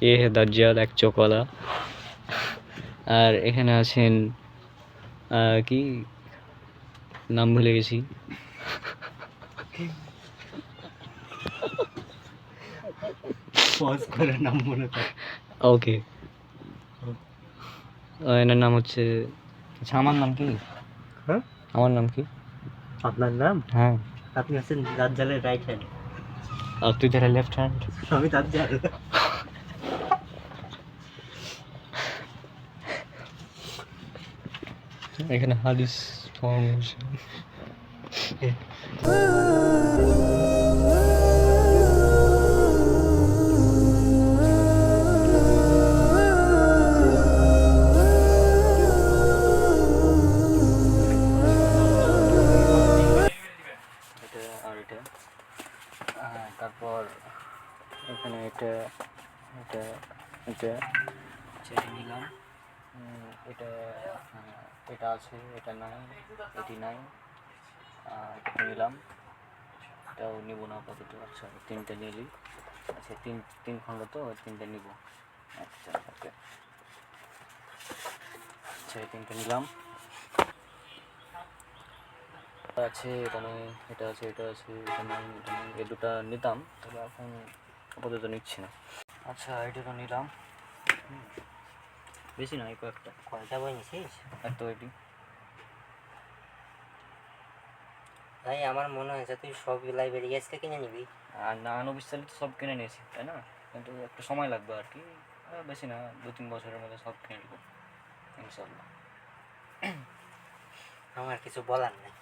এ হে দাজ্জাল এক চকলা আর এখানে আছেন কি? নাম ভুলে গেছি। নাম মনে ওকে। এনার নাম হচ্ছে আচ্ছা আমার নাম কি? হ্যাঁ? আমার নাম কি? আপনার নাম? হ্যাঁ। আপনি আছেন দাজ্জালের রাইট হ্যান্ড আর তুই তাহলে লেফট হ্যান্ড আমি দাজ্জাল। এখানে হাদিস আর তারপর এখানে এটা এটা এটা। ছেড়ে নিলাম। এটা এটা আছে, এটা নাই, এটি নাই। নিলাম এটাও নিব না আপাতত। আচ্ছা তিনটে নিলি আচ্ছা তিন তিন খণ্ড তো তিনটে নিব। আচ্ছা ওকে। আচ্ছা এই তিনটে নিলাম। আছে, এটা নেই, এটা আছে এটা আছে, এটা নেই এটা নেই, এই দুটো নিতাম। তবে এখন আপাতত নিচ্ছি না। আচ্ছা এটা তো নিলাম। বেশি নয় কয়েকটা। কয়টা বই নিছিস আর তো এটি ভাই আমার মনে হয়েছে তুই সব লাইব্রেরি আজকে কিনে নিবি। আর না তো সব কিনে নিয়েছি তাই না? কিন্তু একটু সময় লাগবে আর কি। বেশি না দু তিন বছরের মধ্যে সব কিনে নেব ইনশাল্লাহ আমার কিছু বলার নেই।